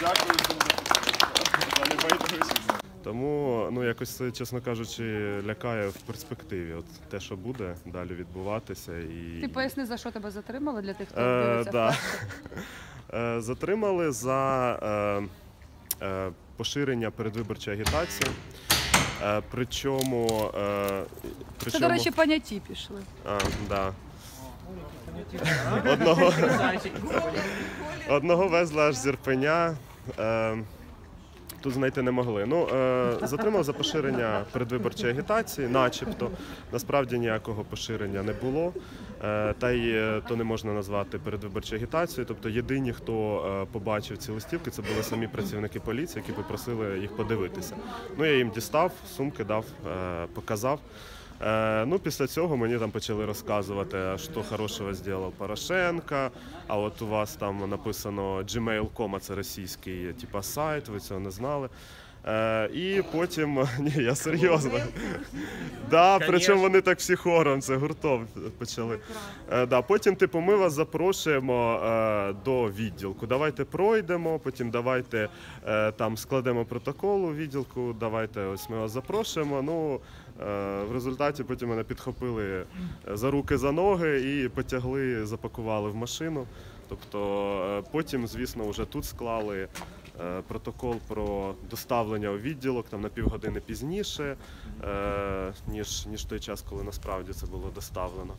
Дякую. Тому, ну якось це, чесно кажучи, лякає в перспективі. От те, що буде далі відбуватися, і Ти поясни, за що тебе затримали для тих, хто Е, дивиться да. Е, затримали за е, е, поширення передвиборчої агітації. Е, причому, е, Це, до речі, поняті пішли. А, да. Одного, одного везли аж з Ірпеня. Е, тут знайти не могли. Ну, е, затримав за поширення передвиборчої агітації, начебто. Насправді ніякого поширення не було. Е, та й е, то не можна назвати передвиборчою агітацією. Тобто єдині, хто е, побачив ці листівки, це були самі працівники поліції, які попросили їх подивитися. Ну, я їм дістав, сумки дав, е, показав. Е, ну, після цього мені там почали розказувати, що хорошого зробив Порошенко, а от у вас там написано gmail.com, а це російський типа, сайт, ви цього не знали. Е, і потім, ні, я серйозно. Да, причому вони так всі хором, це гуртом почали. Е, да, потім, типу, ми вас запрошуємо е, до відділку. Давайте пройдемо, потім давайте е, там складемо протокол у відділку, давайте ось ми вас запрошуємо. Ну, е, в результаті потім мене підхопили е, за руки, за ноги і потягли, запакували в машину. Тобто е, потім, звісно, вже тут склали протокол про доставлення у відділок там на півгодини пізніше, е, ніж, ніж той час, коли насправді це було доставлено.